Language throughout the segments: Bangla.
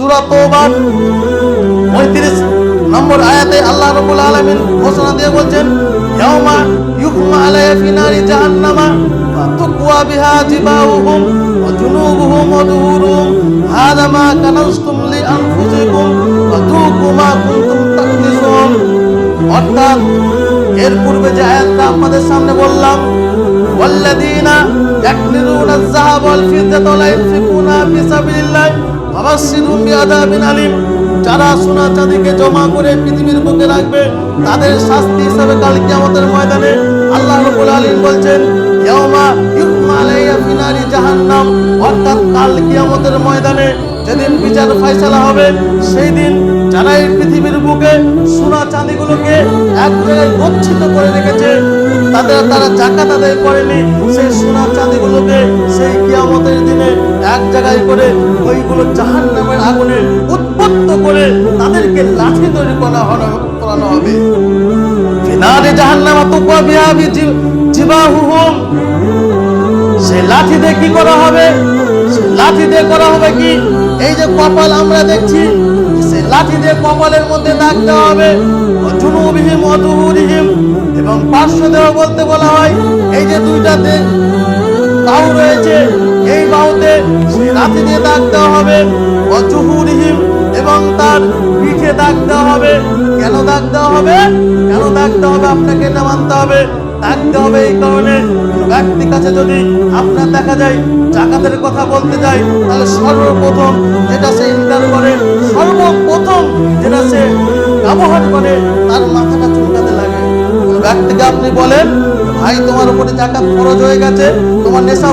সূরা তওবার 35 নম্বর আয়াতে আল্লাহ রাব্বুল আলামিন ঘোষণা দিয়ে বলছেন, ইয়াউমা ইউহমা আলাইহা ফি নারি জাহান্নামা, ফাতুকওয়া বিহা জিবাহুহুম ওয়া জুনুবুহুম ওয়া দুহুরুহুম। হাযা মা কানাজতুম লি আনফুসিকুম ফাতুকু মা কুনতুম তাকনিজুন অর্থাৎ, এর পূর্বে যে আয়াতটা আমাদের সামনে বললাম ওয়াল ফিদ্দাতা ওয়া লা ইউনফিকুনা ফি সাবিলিল্লাহ। ফাবাশশিরহুম বিআযাবিন যারা সোনা চাঁদিকে জমা করে পৃথিবীর বুকে রাখবে, তাদের শাস্তি হিসেবে ময়দানে আল্লাহ বলছেন ময়দানে যেদিন বিচার ফয়সালা হবে, সেই দিন যারা এই পৃথিবীর বুকে সোনা চাঁদিগুলোকে এক জায়গায় গচ্ছিত করে রেখেছে তাদের তারা জাকাত আদায় করেনি। সেই সোনা চাঁদিগুলোকে সেই কিয়ামতের দিনে এক জায়গায় করে ওইগুলো জাহান নামের আগুনে উৎপত্ত করে তাদেরকে লাঠি তৈরি করা করানো হবে। ফিনারে জাহান্নামা তুকুয়া বিহাবি জিবাহুহুম। সেই লাঠি দিয়ে কি করা হবে? লাঠি দিয়ে করা হবে কি? এই যে কপাল আমরা দেখছি, সেই লাঠি দিয়ে কপালের মধ্যে দাগ দেওয়া হবে। জুনুবিহিম অদুহুরিহিম এবং পার্শ্ব দেওয়া বলতে বলা হয়, এই যে দুইটাতে বাহু রয়েছে, এই বাহুতে লাঠি দিয়ে দাগ দেওয়া হবে অজুহুরিহিম এবং তার পিঠে দাগ দেওয়া হবে। কেন দাগ দেওয়া হবে? কেন দাগ দেওয়া হবে? আপনাকে এটা মানতে হবে। থাকতে হবে এই কারণে ব্যক্তির কাছে যদি আপনার দেখা যায়, জাকাতের কথা বলতে যায়, তাহলে সর্বপ্রথম যেটা সে ইনকাম করে, সর্বপ্রথম যেটা সে ব্যবহার করে, তার লাগে আপনি বলেন, ভাই, তোমার উপরে জাকাত খরচ হয়ে গেছে, তোমার নেশা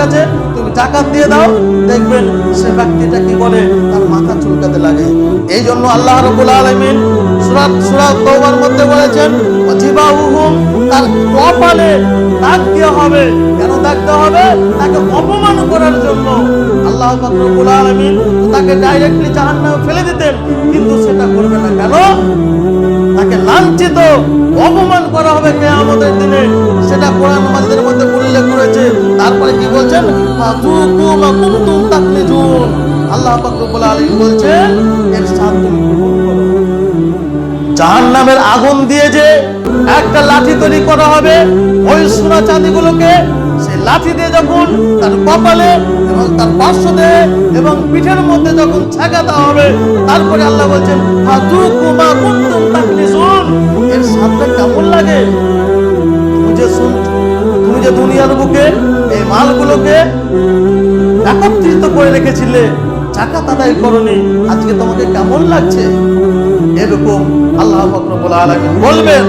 গেছে, তুমি জাকাত দিয়ে দাও। দেখবেন সে ব্যক্তিটা কি বলে? তার মাথা চুলকাতে লাগে। এই জন্য আল্লাহ রবুল আলমিন সুরাত সুরাত মধ্যে বলেছেন তার কপালে দাগ হবে। কেন দাগ দেওয়া হবে? তাকে অপমান করার জন্য। আল্লাহ পাক রব্বুল আলামিন তাকে ডাইরেক্টলি ফেলে দিতেন, কিন্তু সেটা করবে না। কেন? অপমান করা হবে কিয়ামতের দিনে। সেটা কোরআন মাজিদের মধ্যে উল্লেখ করেছে তারপরে কি বলছেন? আল্লাহ পাক রব্বুল আলামিন বলছেন এর সাথ তুমি গ্রহণ জাহান্নামের আগুন দিয়ে যে একটা লাঠি তৈরি করা হবে, ওই সোনা চাঁদিগুলোকে সেই লাঠি দিয়ে যখন তার কপালে এবং তার পার্শ্বদে এবং পিঠের মধ্যে যখন ছাকা দেওয়া হবে, তারপরে আল্লাহ বলছেন দুনিয়ার বুকে এই মালগুলোকে একত্রিত করে রেখেছিলে। চাকা তাদাই করনি। আজকে তোমাকে কেমন লাগছে? এরকম আল্লাহ ফকরবুল আলমিন বলবেন।